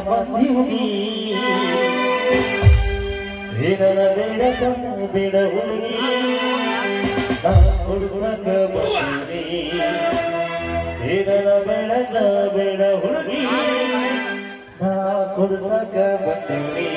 ಬಂದಿಹುಡಿ ಏನನ ಬೇಡ ಬೇಡ ಹುಡುಗಿ ನಾ ಹುಡುಗಕ ಬಂದಿನಿ ಏನನ ಬೇಡದ ಬೇಡ ಹುಡುಗಿ ನಾ ಕುಡ್ಸಕ ಬಂದಿನಿ.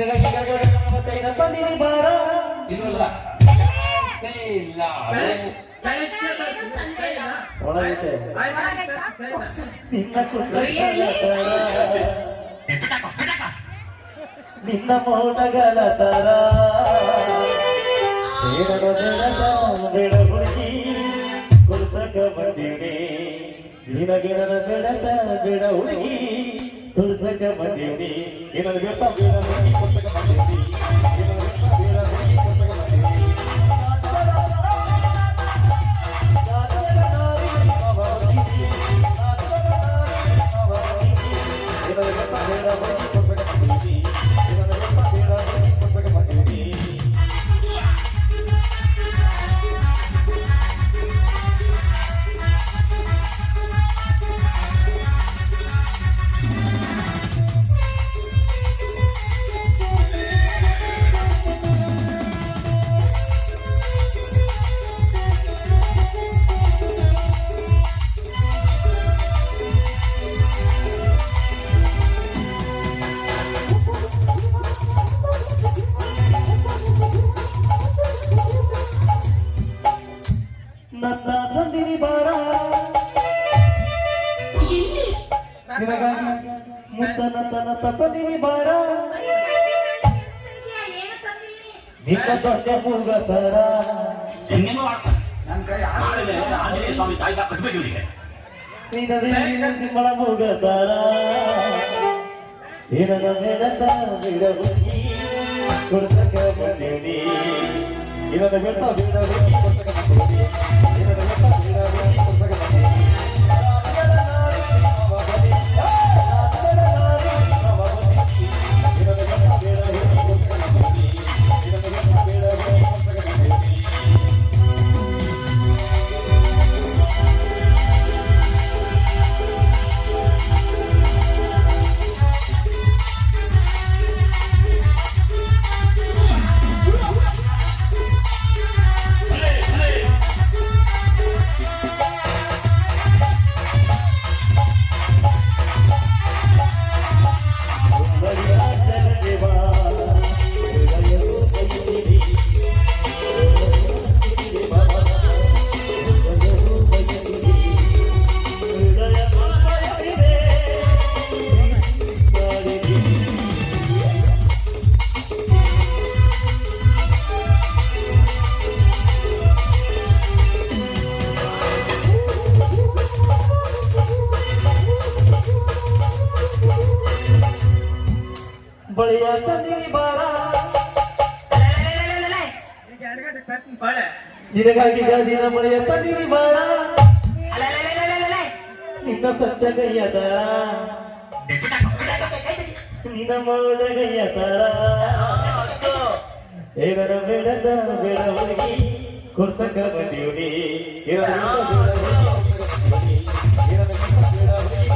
ಚೈನಾ ತಂದಿನಿ ಬಾರ. ಇಲ್ಲ. ಇಲ್ಲ ಒಳಗೈತೆ ನಿನ್ನ ನಿನ್ನ ಮೋಟಗಳ ತರ. ಬೇಡ ಹುಡುಗಿ ಕುಲ್ಸಕ ಬಂದಿನಿ ನಿನಗಿರದ ಬೇಡದ ಬೇಡ ಹುಡುಗಿ. ಕುಲ್ಸಕ ಬಂದಿನಿ ನಿನಗ ಬೇಡ ಬೇಡ ಹುಡುಗಿ ಕುಲ್ಸಕ ಬಂದಿನಿ ನಿನಗ ಬೇಡ ಮುದ್ದನ ತನ ತಂದಿನಿ ಬಾರ. ನಿನ್ನ ದೊಡ್ಡ ಮೂಗ ತರ. ಹೆಂಗೇನೋ ಆಡ್ತಾನೆ. ನಾಳೆ ಆಂಜನೇಯ ಸ್ವಾಮಿ ತಾಯಿ ಕಟ್ಬೇಕು ನಿನ್ನ ಮೂಗ ತರ. ಕುಡ್ಸಕ ಬಂದೇನಿ. ಇದನ್ನ ಬಿಡ್ತಾ ಬಿಡ ಪುಸ್ತಕ ಇದನ್ನ ಬಿಡ್ತಾ ಬಿಡ ಹುಡುಗಿ ತಲೆಯ ತಂದಿರಿ ಬಾಳ ನಿನಗಾಗಿ ಗಾಜಿನ ಮನೆಯ ತಂದಿರಿ ಬಾಳ ನಿನ್ನ ಸ್ವಚ್ಛ ಕೈಯ ತಾರ ನಿನ್ನ ಮೌನ ಕೈಯ ತಾರ ಏನಾರ ಬೇಡದ ಬೇಡ ಹುಡುಗಿ ಕೊಡ್ಸಕ್ಕ ಬಂದಿವಿ ಏನಾರ ಬೇಡ ಹುಡುಗಿ ಏನಾರ ಬೇಡ ಹುಡುಗಿ